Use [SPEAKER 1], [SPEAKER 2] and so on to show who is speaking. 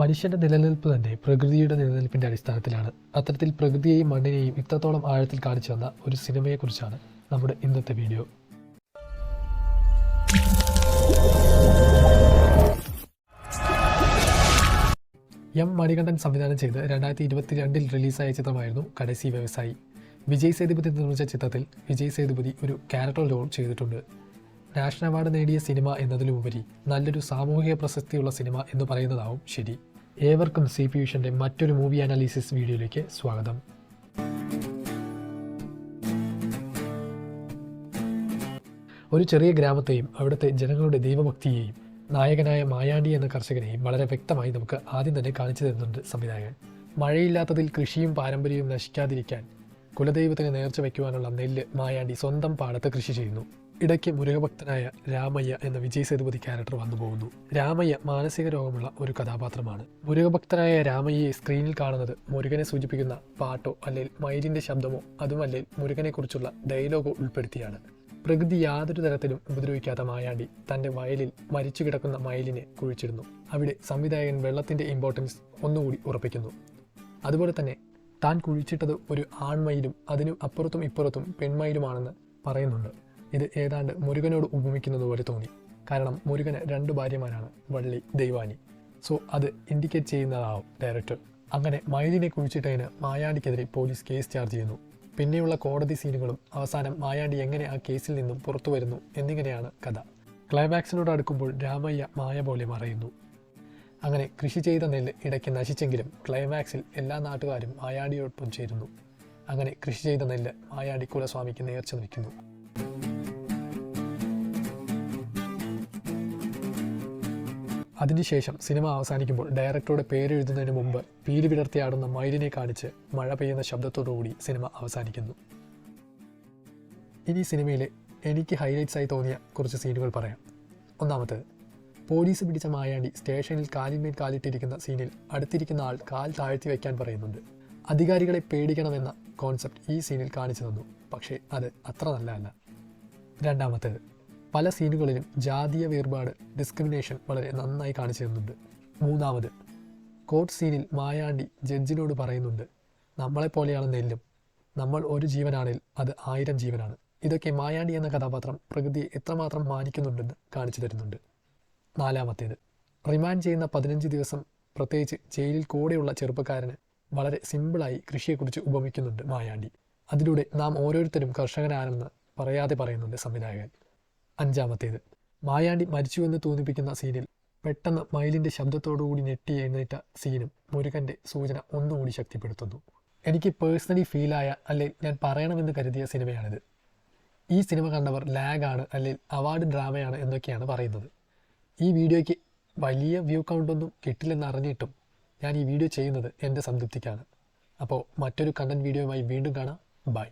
[SPEAKER 1] മനുഷ്യന്റെ നിലനിൽപ്പ് തന്നെ പ്രകൃതിയുടെ നിലനിൽപ്പിന്റെ അടിസ്ഥാനത്തിലാണ്. അത്തരത്തിൽ പ്രകൃതിയെയും മണ്ണിനെയും ഇത്രത്തോളം ആഴത്തിൽ കാണിച്ചു വന്ന ഒരു സിനിമയെക്കുറിച്ചാണ് നമ്മുടെ ഇന്നത്തെ വീഡിയോ. എം മണികണ്ഠൻ സംവിധാനം ചെയ്ത് രണ്ടായിരത്തി ഇരുപത്തിരണ്ടിൽ റിലീസായ ചിത്രമായിരുന്നു കടസി വ്യവസായി. വിജയ് സേതുപതി നിർമ്മിച്ച ചിത്രത്തിൽ വിജയ് സേതുപതി ഒരു ക്യാരക്ടർ റോൾ ചെയ്തിട്ടുണ്ട്. നാഷണൽ അവാർഡ് നേടിയ സിനിമ എന്നതിലുപരി നല്ലൊരു സാമൂഹിക പ്രശസ്തിയുള്ള സിനിമ എന്ന് പറയുന്നതാവും ശരി. ഏവർക്കും സി പി വിഷന്റെ മറ്റൊരു മൂവി അനാലിസിസ് വീഡിയോയിലേക്ക് സ്വാഗതം. ഒരു ചെറിയ ഗ്രാമത്തെയും അവിടുത്തെ ജനങ്ങളുടെ ദൈവഭക്തിയെയും നായകനായ മായാണ്ടി എന്ന കർഷകനെയും വളരെ വ്യക്തമായി നമുക്ക് ആദ്യം തന്നെ കാണിച്ചു തരുന്നുണ്ട് സംവിധായകൻ. മഴയില്ലാത്തതിൽ കൃഷിയും പാരമ്പര്യവും നശിക്കാതിരിക്കാൻ കുലദൈവത്തിന് നേർച്ച വയ്ക്കുവാനുള്ള നെല്ല് മായാണ്ടി സ്വന്തം പാടത്ത് കൃഷി ചെയ്യുന്നു. ഇടയ്ക്ക് മുരുകഭക്തനായ രാമയ്യ എന്ന വിജയ് സേതുപതി ക്യാരക്ടർ വന്നു പോകുന്നു. രാമയ്യ മാനസിക രോഗമുള്ള ഒരു കഥാപാത്രമാണ്. മുരുകഭക്തനായ രാമയ്യയെ സ്ക്രീനിൽ കാണുന്നത് മുരുകനെ സൂചിപ്പിക്കുന്ന പാട്ടോ അല്ലെങ്കിൽ മയിലിന്റെ ശബ്ദമോ അതുമല്ലെങ്കിൽ മുരുകനെക്കുറിച്ചുള്ള ഡയലോഗോ ഉൾപ്പെടുത്തിയാണ്. പ്രകൃതി യാതൊരു തരത്തിലും ഉപദ്രവിക്കാത്ത മായാണ്ടി തന്റെ വയലിൽ മരിച്ചു കിടക്കുന്ന മയിലിനെ കുഴിച്ചിരുന്നു അവിടെ സംവിധായകൻ വെള്ളത്തിന്റെ ഇമ്പോർട്ടൻസ് ഒന്നുകൂടി ഉറപ്പിക്കുന്നു. അതുപോലെ തന്നെ താൻ കുഴിച്ചിട്ടത് ഒരു ആൺമയിലും അതിനു അപ്പുറത്തും ഇപ്പുറത്തും പെൺമയിലുമാണെന്ന് പറയുന്നുണ്ട്. ഇത് ഏതാണ്ട് മുരുകനോട് ഉപമിക്കുന്നത് പോലെ തോന്നി. കാരണം മുരുകന് രണ്ട് ഭാര്യമാരാണ് വള്ളി ദൈവാനി. സോ അത് ഇൻഡിക്കേറ്റ് ചെയ്യുന്നതാവും ഡയറക്ടർ. അങ്ങനെ മൈലിനെ കുഴിച്ചിട്ടതിന് മായാണ്ടിക്കെതിരെ പോലീസ് കേസ് ചാർജ് ചെയ്യുന്നു. പിന്നെയുള്ള കോടതി സീനുകളും അവസാനം മായാണ്ടി എങ്ങനെ ആ കേസിൽ നിന്നും പുറത്തു വരുന്നു എന്നിങ്ങനെയാണ് കഥ. ക്ലൈമാക്സിനോട് അടുക്കുമ്പോൾ രാമയ്യ മായ പോലെ മറയുന്നു അങ്ങനെ കൃഷി ചെയ്ത നെല്ല് ഇടയ്ക്ക് നശിച്ചെങ്കിലും ക്ലൈമാക്സിൽ എല്ലാ നാട്ടുകാരും മായാടിയോടൊപ്പം ചേരുന്നു. അങ്ങനെ കൃഷി ചെയ്ത നെല്ല് മായാടി കുലസ്വാമിക്ക് നേർച്ച നിൽക്കുന്നു. അതിനുശേഷം സിനിമ അവസാനിക്കുമ്പോൾ ഡയറക്ടറുടെ പേരെഴുതുന്നതിന് മുമ്പ് പീലി വിടർത്തിയാടുന്ന മയിലിനെ കാണിച്ച് മഴ പെയ്യുന്ന ശബ്ദത്തോടുകൂടി സിനിമ അവസാനിക്കുന്നു. ഇനി സിനിമയിലെ എനിക്ക് ഹൈലൈറ്റ്സ് ആയി തോന്നിയ കുറച്ച് സീനുകൾ പറയാം. ഒന്നാമത്തേത് പോലീസ് പിടിച്ച മായാണ്ടി സ്റ്റേഷനിൽ കാലിന്മേൽ കാലിട്ടിരിക്കുന്ന സീനിൽ അടുത്തിരിക്കുന്ന ആൾ കാൽ താഴ്ത്തി വയ്ക്കാൻ പറയുന്നുണ്ട്. അധികാരികളെ പേടിക്കണമെന്ന കോൺസെപ്റ്റ് ഈ സീനിൽ കാണിച്ചു തന്നു. പക്ഷേ അത് അത്ര നല്ലതല്ല. രണ്ടാമത്തേത് പല സീനുകളിലും ജാതീയ വേർപാട് ഡിസ്ക്രിമിനേഷൻ വളരെ നന്നായി കാണിച്ചു തരുന്നുണ്ട് മൂന്നാമത് കോർട്ട് സീനിൽ മായാണ്ടി ജഡ്ജിനോട് പറയുന്നുണ്ട് നമ്മളെപ്പോലെയാണ് നെല്ലും. നമ്മൾ ഒരു ജീവനാണെങ്കിൽ അത് ആയിരം ജീവനാണ്. ഇതൊക്കെ മായാണ്ടി എന്ന കഥാപാത്രം പ്രകൃതിയെ എത്രമാത്രം മാനിക്കുന്നുണ്ടെന്ന് കാണിച്ചു തരുന്നുണ്ട്. നാലാമത്തേത് റിമാൻഡ് ചെയ്യുന്ന പതിനഞ്ച് ദിവസം പ്രത്യേകിച്ച് ജയിലിൽ കൂടെയുള്ള ചെറുപ്പക്കാരന് വളരെ സിമ്പിളായി കൃഷിയെക്കുറിച്ച് ഉപമിക്കുന്നുണ്ട് മായാണ്ടി. അതിലൂടെ നാം ഓരോരുത്തരും കർഷകനാണെന്ന് പറയാതെ പറയുന്നുണ്ട് സംവിധായകൻ. അഞ്ചാമത്തേത്. മായാണ്ടി മരിച്ചുവെന്ന് തോന്നിപ്പിക്കുന്ന സീനിൽ പെട്ടെന്ന് മയിലിന്റെ ശബ്ദത്തോടുകൂടി ഞെട്ടി എഴുന്നേറ്റ സീനും മുരുകന്റെ സൂചന ഒന്നുകൂടി ശക്തിപ്പെടുത്തുന്നു. എനിക്ക് പേഴ്സണലി ഫീലായ അല്ലെങ്കിൽ ഞാൻ പറയണമെന്ന് കരുതിയ സിനിമയാണിത്. ഈ സിനിമ കണ്ടവർ ലാഗാണ് അല്ലെങ്കിൽ അവാർഡ് ഡ്രാമയാണ് എന്നൊക്കെയാണ് പറയുന്നത്. ഈ വീഡിയോയ്ക്ക് വലിയ വ്യൂ കൗണ്ടൊന്നും കിട്ടില്ലെന്ന് അറിഞ്ഞിട്ടും ഞാൻ ഈ വീഡിയോ ചെയ്യുന്നത് എന്റെ സംതൃപ്തിക്കാണ്. അപ്പോൾ മറ്റൊരു കണ്ടന്റ് വീഡിയോയുമായി വീണ്ടും കാണാം. ബൈ.